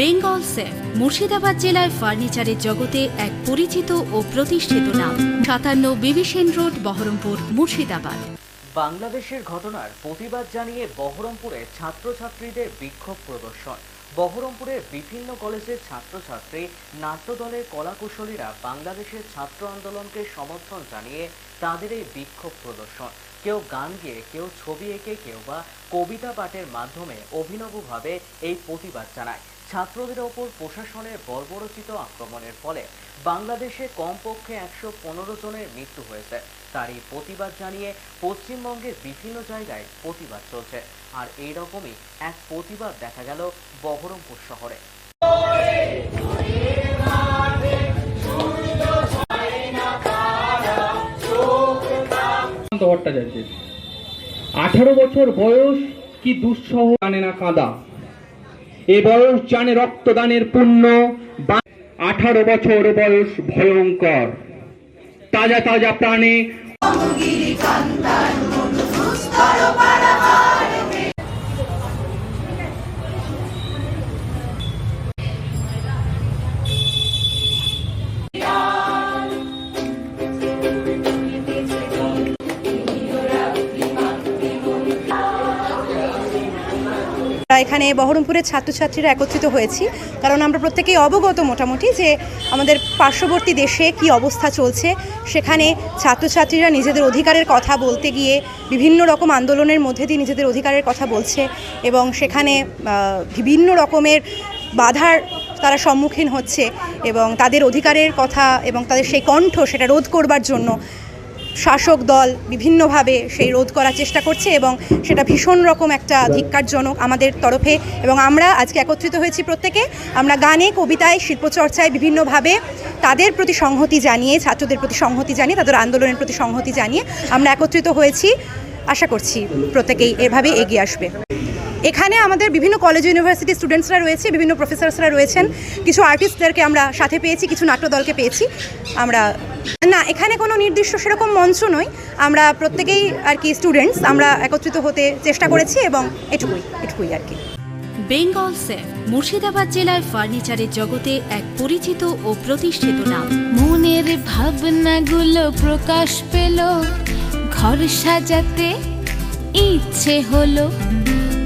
Bengal safe, Murshidabad জেলায় ফার্নিচারের জগতে এক পরিচিত ও প্রতিষ্ঠিত নাম। সাতান্ন বিবিসেন রোড, বহরমপুর, মুর্শিদাবাদ। বাংলাদেশের ঘটনার প্রতিবাদ জানিয়ে বহরমপুরে ছাত্রছাত্রীদের বিক্ষোভ প্রদর্শন। বহরমপুরের বিভিন্ন কলেজের ছাত্রছাত্রী নাট্যদলের কলাকুশলীরা বাংলাদেশের ছাত্র আন্দোলনকে সমর্থন জানিয়ে তাদের এই বিক্ষোভ প্রদর্শন। কেউ গান গেয়ে, কেউ ছবি এঁকে, কেউ বা কবিতা পাঠের মাধ্যমে অভিনবভাবে এই প্রতিবাদ জানায়। ছাত্রদের ওপর প্রশাসনের বর্বরচিত আক্রমণের ফলে বাংলাদেশে কমপক্ষে একশো পনেরো জনের মৃত্যু হয়েছে। তারই প্রতিবাদ জানিয়ে পশ্চিমবঙ্গের বিভিন্ন জায়গায় প্রতিবাদ চলছে। আর এই রকমই এক প্রতিবাদ দেখা গেল বহরমপুর শহরে। আঠারো বছর বয়স কি দুঃসহ জানে না কাঁদা? বয়স জানে রক্তদানের পুণ্য। আঠারো বছর বয়স ভয়ঙ্কর। তাজা তাজা প্রাণে এখানে বহরমপুরের ছাত্রছাত্রীরা একত্রিত হয়েছি। কারণ আমরা প্রত্যেকেই অবগত মোটামুটি যে আমাদের পার্শ্ববর্তী দেশে কি অবস্থা চলছে। সেখানে ছাত্রছাত্রীরা নিজেদের অধিকারের কথা বলতে গিয়ে বিভিন্ন রকম আন্দোলনের মধ্যে দিয়ে নিজেদের অধিকারের কথা বলছে এবং সেখানে বিভিন্ন রকমের বাধার তারা সম্মুখীন হচ্ছে এবং তাদের অধিকারের কথা এবং তাদের সেই কণ্ঠ সেটা রোধ করবার জন্য শাসক দল বিভিন্নভাবে সেই রোধ করার চেষ্টা করছে এবং সেটা ভীষণ রকম একটা ধিক্কারজনক আমাদের তরফে এবং আমরা আজকে একত্রিত হয়েছি প্রত্যেকে। আমরা গানে, কবিতায়, শিল্পচর্চায় বিভিন্নভাবে তাদের প্রতি সংহতি জানিয়ে, ছাত্রদের প্রতি সংহতি জানিয়ে, তাদের আন্দোলনের প্রতি সংহতি জানিয়ে আমরা একত্রিত হয়েছি। আশা করছি প্রত্যেকেই এভাবে এগিয়ে আসবে। এখানে আমাদের বিভিন্ন কলেজ ইউনিভার্সিটি স্টুডেন্টসরা রয়েছে, বিভিন্ন প্রফেসরসরা রয়েছেন। কিছু আর্টিস্টদেরকে আমরা সাথে পেয়েছি, কিছু নাট্যদলকে পেয়েছি। আমরা না, এখানে কোনো নির্দিষ্ট সেরকম মঞ্চ নয়। আমরা প্রত্যেকেই আর কি স্টুডেন্টস আমরা একত্রিত হতে চেষ্টা করেছি এবং এটুকুই এটুকুই আর কি। বেঙ্গল সেফ মুর্শিদাবাদ জেলায় ফার্নিচারের জগতে এক পরিচিত ও প্রতিষ্ঠিত নাম। মনের ভাবনাগুলো প্রকাশ পেল, ঘর সাজাতে ইচ্ছে হলো।